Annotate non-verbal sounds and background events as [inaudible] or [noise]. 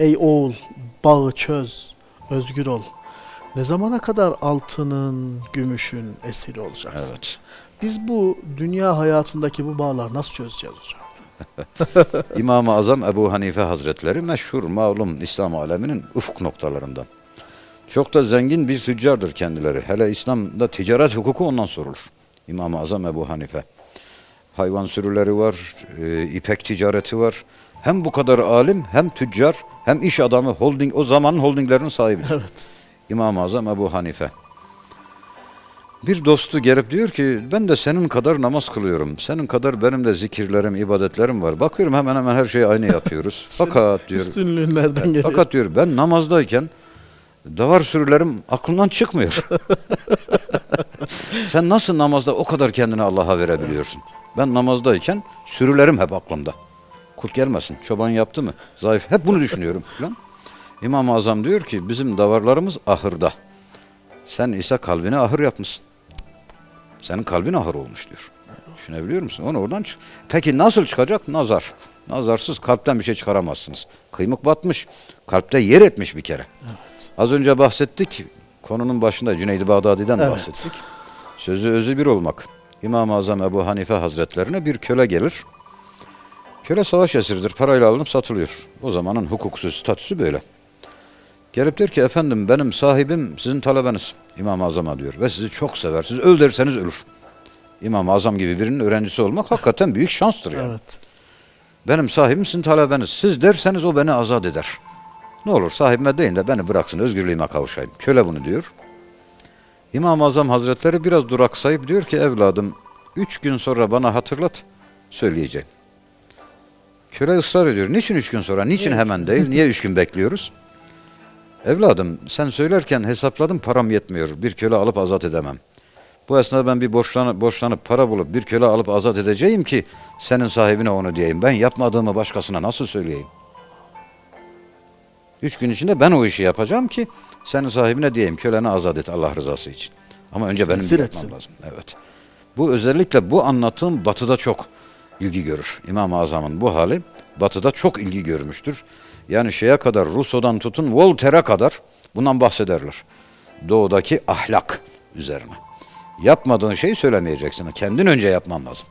Ey oğul bağı çöz, özgür ol. Ne zamana kadar altının, gümüşün esiri olacaksın? Evet. Biz bu dünya hayatındaki bu bağları nasıl çözeceğiz hocam? [laughs] İmam-ı Azam Ebu Hanife Hazretleri meşhur, malum İslam aleminin ufuk noktalarından. Çok da zengin bir tüccardır kendileri. Hele İslam'da ticaret hukuku ondan sorulur. İmam-ı Azam Ebu Hanife. Hayvan sürüleri var, e, ipek ticareti var. Hem bu kadar alim, hem tüccar, hem iş adamı, holding, o zamanın holdinglerinin sahibidir. [laughs] Evet. İmam-ı Azam Ebu Hanife. Bir dostu gelip diyor ki ben de senin kadar namaz kılıyorum. Senin kadar benim de zikirlerim, ibadetlerim var. Bakıyorum hemen hemen her şeyi aynı yapıyoruz. [laughs] Fakat diyor Üstünlüğün nereden geliyor? [laughs] fakat diyor ben namazdayken davar sürülerim aklımdan çıkmıyor. Sen nasıl namazda o kadar kendini Allah'a verebiliyorsun? Ben namazdayken sürülerim hep aklımda. Kurt gelmesin. Çoban yaptı mı? Zayıf. Hep bunu düşünüyorum falan. İmam-ı Azam diyor ki bizim davarlarımız ahırda. Sen ise kalbine ahır yapmışsın. Senin kalbin ahır olmuş diyor. Düşünebiliyor musun? Onu oradan çık. Peki nasıl çıkacak? Nazar. Nazarsız kalpten bir şey çıkaramazsınız. Kıymık batmış. Kalpte yer etmiş bir kere. Az önce bahsettik. Konunun başında Cüneyd-i Bağdadi'den Evet. bahsettik. Sözü özü bir olmak. İmam-ı Azam Ebu Hanife Hazretlerine bir köle gelir. Köle savaş esiridir. Parayla alınıp satılıyor. O zamanın hukuksuz statüsü böyle. Gelip der ki efendim benim sahibim sizin talebeniz. İmam-ı Azam'a diyor. Ve sizi çok sever. Siz öl derseniz ölür. İmam-ı Azam gibi birinin öğrencisi olmak hakikaten büyük şanstır yani. Evet. Benim sahibim sizin talebeniz. Siz derseniz o beni azat eder. Ne olur sahibime deyin de beni bıraksın özgürlüğüme kavuşayım. Köle bunu diyor. İmam-ı Azam Hazretleri biraz duraksayıp diyor ki evladım üç gün sonra bana hatırlat söyleyeceğim. Köle ısrar ediyor. Niçin üç gün sonra? Niçin hemen değil? Niye üç gün bekliyoruz? Evladım sen söylerken hesapladım param yetmiyor. Bir köle alıp azat edemem. Bu esnada ben bir borçlanıp, borçlanıp para bulup bir köle alıp azat edeceğim ki senin sahibine onu diyeyim. Ben yapmadığımı başkasına nasıl söyleyeyim? Üç gün içinde ben o işi yapacağım ki senin sahibine diyeyim köleni azat et Allah rızası için. Ama önce benim Tesir yapmam lazım. Evet. Bu özellikle bu anlatım batıda çok ilgi görür. İmam-ı Azam'ın bu hali batıda çok ilgi görmüştür. Yani şeye kadar Rousseau'dan tutun Voltaire'e kadar bundan bahsederler. Doğudaki ahlak üzerine. Yapmadığın şeyi söylemeyeceksin. Kendin önce yapman lazım.